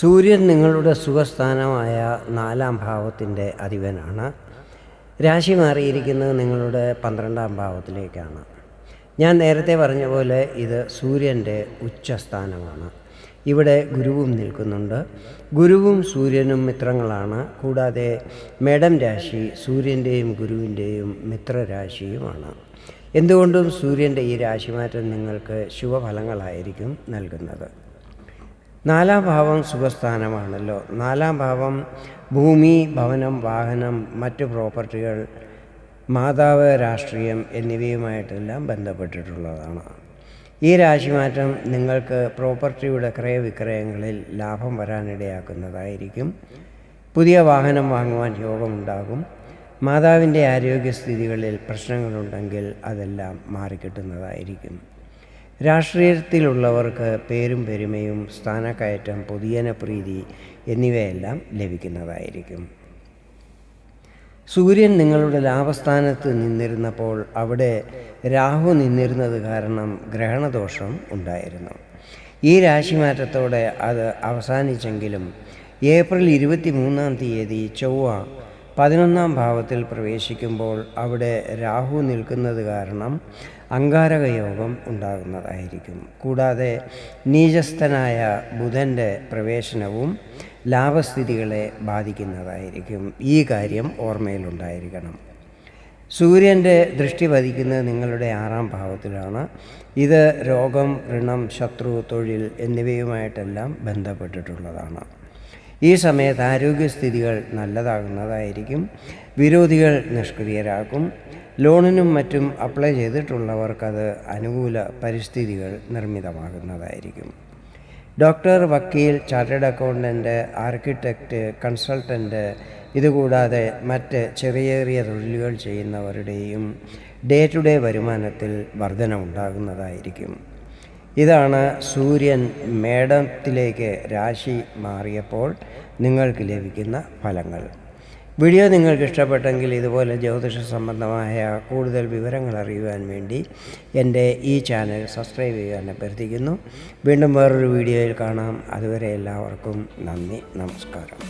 സൂര്യൻ നിങ്ങളുടെ സുഖസ്ഥാനമായ നാലാം ഭാവത്തിന്റെ അധിപനാണ്. രാശി മാറിയിരിക്കുന്നത് നിങ്ങളുടെ പന്ത്രണ്ടാം ഭാവത്തിലേക്കാണ്. ഞാൻ നേരത്തെ പറഞ്ഞ പോലെ ഇത് സൂര്യന്റെ ഉച്ചസ്ഥാനമാണ്. ഇവിടെ ഗുരുവും നിൽക്കുന്നുണ്ട്. ഗുരുവും സൂര്യനും മിത്രങ്ങളാണ്. കൂടാതെ മേടം രാശി സൂര്യന്റെയും ഗുരുവിന്റെയും മിത്രരാശിയുമാണ്. എന്തുകൊണ്ടും സൂര്യന്റെ ഈ രാശിമാറ്റം നിങ്ങൾക്ക് ശുഭഫലങ്ങളായിരിക്കും നൽകുന്നത്. നാലാം ഭാവം സുഖസ്ഥാനമാണല്ലോ നാലാം ഭാവം ഭൂമി ഭവനം വാഹനം മറ്റ് പ്രോപ്പർട്ടികൾ മാതാവ് രാഷ്ട്രീയം എന്നിവയുമായിട്ടെല്ലാം ബന്ധപ്പെട്ടിട്ടുള്ളതാണ്. ഈ രാശിമാറ്റം നിങ്ങൾക്ക് പ്രോപ്പർട്ടിയുടെ ക്രയവിക്രയങ്ങളിൽ ലാഭം വരാനിടയാക്കുന്നതായിരിക്കും. പുതിയ വാഹനം വാങ്ങുവാൻ യോഗമുണ്ടാകും മാതാവിന്റെ ആരോഗ്യസ്ഥിതികളിൽ പ്രശ്നങ്ങളുണ്ടെങ്കിൽ അതെല്ലാം മാറിക്കിട്ടുന്നതായിരിക്കും. രാഷ്ട്രീയത്തിലുള്ളവർക്ക് പേരും പെരുമയും സ്ഥാനക്കയറ്റം പൊതുജന പ്രീതി എന്നിവയെല്ലാം ലഭിക്കുന്നതായിരിക്കും. സൂര്യൻ നിങ്ങളുടെ ലാഭസ്ഥാനത്ത് നിന്നിരുന്നപ്പോൾ അവിടെ രാഹു നിന്നിരുന്നത് കാരണം ഗ്രഹണദോഷം ഉണ്ടായിരുന്നു. ഈ രാശിമാറ്റത്തോടെ അത് അവസാനിച്ചെങ്കിലും ഏപ്രിൽ ഇരുപത്തി മൂന്നാം തീയതി ചൊവ്വ പതിനൊന്നാം ഭാവത്തിൽ പ്രവേശിക്കുമ്പോൾ അവിടെ രാഹു നിൽക്കുന്നത് കാരണം അങ്കാരകയോഗം ഉണ്ടാകുന്നതായിരിക്കും. കൂടാതെ നീചസ്ഥനായ ബുധന്റെ പ്രവേശനവും ലാഭസ്ഥിതികളെ ബാധിക്കുന്നതായിരിക്കും. ഈ കാര്യം ഓർമ്മയിലുണ്ടായിരിക്കണം. സൂര്യന്റെ ദൃഷ്ടി പതിക്കുന്നത് നിങ്ങളുടെ ആറാം ഭാവത്തിലാണ്. ഇത് രോഗം ഋണം ശത്രു തൊഴിൽ എന്നിവയുമായിട്ടെല്ലാം ബന്ധപ്പെട്ടിട്ടുള്ളതാണ്. ഈ സമയത്ത് ആരോഗ്യസ്ഥിതികൾ നല്ലതാകുന്നതായിരിക്കും. വിരോധികൾ നിഷ്ക്രിയരാക്കും. ലോണിനും മറ്റും അപ്ലൈ ചെയ്തിട്ടുള്ളവർക്കത് അനുകൂല പരിസ്ഥിതികൾ നിർമ്മിതമാകുന്നതായിരിക്കും. ഡോക്ടർ വക്കീൽ ചാർട്ടേഡ് അക്കൗണ്ടന്റ് ആർക്കിടെക്റ്റ് കൺസൾട്ടന്റ് ഇതുകൂടാതെ മറ്റ് ചെറിയ ചെറിയ തൊഴിലുകൾ ചെയ്യുന്നവരുടെയും ഡേ ടു ഡേ വരുമാനത്തിൽ വർധന ഉണ്ടാകുന്നതായിരിക്കും ഇതാണ് സൂര്യൻ മേടത്തിലേക്ക് രാശി മാറിയപ്പോൾ നിങ്ങൾക്ക് ലഭിക്കുന്ന ഫലങ്ങൾ. വീഡിയോ നിങ്ങൾക്ക് ഇഷ്ടപ്പെട്ടെങ്കിൽ ഇതുപോലെ ജ്യോതിഷ സംബന്ധമായ കൂടുതൽ വിവരങ്ങൾ അറിയുവാൻ വേണ്ടി എന്റെ ഈ ചാനൽ സബ്സ്ക്രൈബ് ചെയ്യാൻ അഭ്യർത്ഥിക്കുന്നു. വീണ്ടും വേറൊരു വീഡിയോയിൽ കാണാം. അതുവരെ എല്ലാവർക്കും നന്ദി നമസ്കാരം.